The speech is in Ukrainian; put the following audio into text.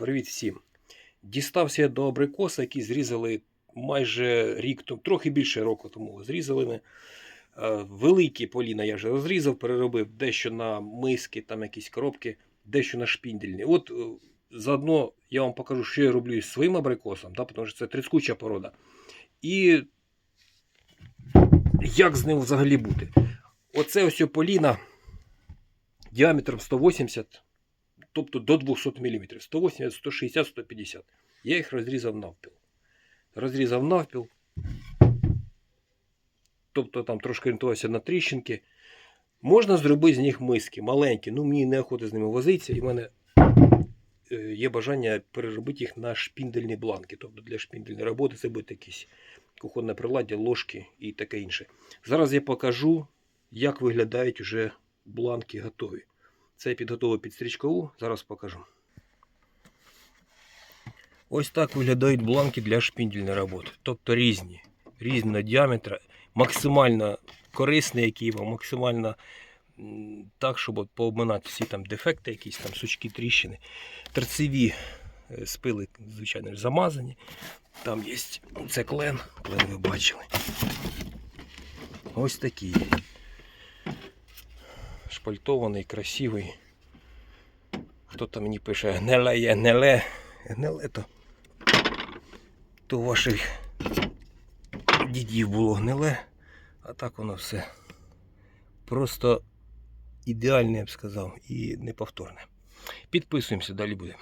Привіт всім. Дістався до абрикоса, які зрізали майже рік, трохи більше року тому зрізали ми. Е, Великі поліна я вже розрізав, переробив дещо на миски, там якісь коробки, дещо на шпіндельні. От е, заодно я вам покажу, що я роблю із своїм абрикосом, да, тому що це тріскуча порода. І як з ним взагалі бути. Оце ось поліна діаметром 180 тобто до 200 мм. 180, 160, 150. Я їх розрізав навпіл. Розрізав навпіл. Тобто там трошки орієнтувався на тріщинки. Можна зробити з них миски маленькі. Ну мені неохота з ними возитися, і в мене е, є бажання переробити їх на шпіндельні бланки. Тобто для шпіндельної роботи це буде якісь кухонне приладдя, ложки і таке інше. Зараз я покажу, як виглядають вже бланки готові. Це підготував під стрічкову, зараз покажу. Ось так виглядають бланки для шпіндельної роботи. Тобто різні, різного діаметра, максимально корисні, які вам, максимально так, щоб пообминати всі там дефекти, якісь там сучки, тріщини. Торцеві е, спили, звичайно замазані. Там є це клен, клен ви бачили. Ось такий. Шпальтований, красивий. Хто-то мені пише гниле є, гниле. Гниле то. То ваших дідів було гниле, а так воно все. Просто ідеальне, я б сказав, і неповторне. Підписуємося, далі буде.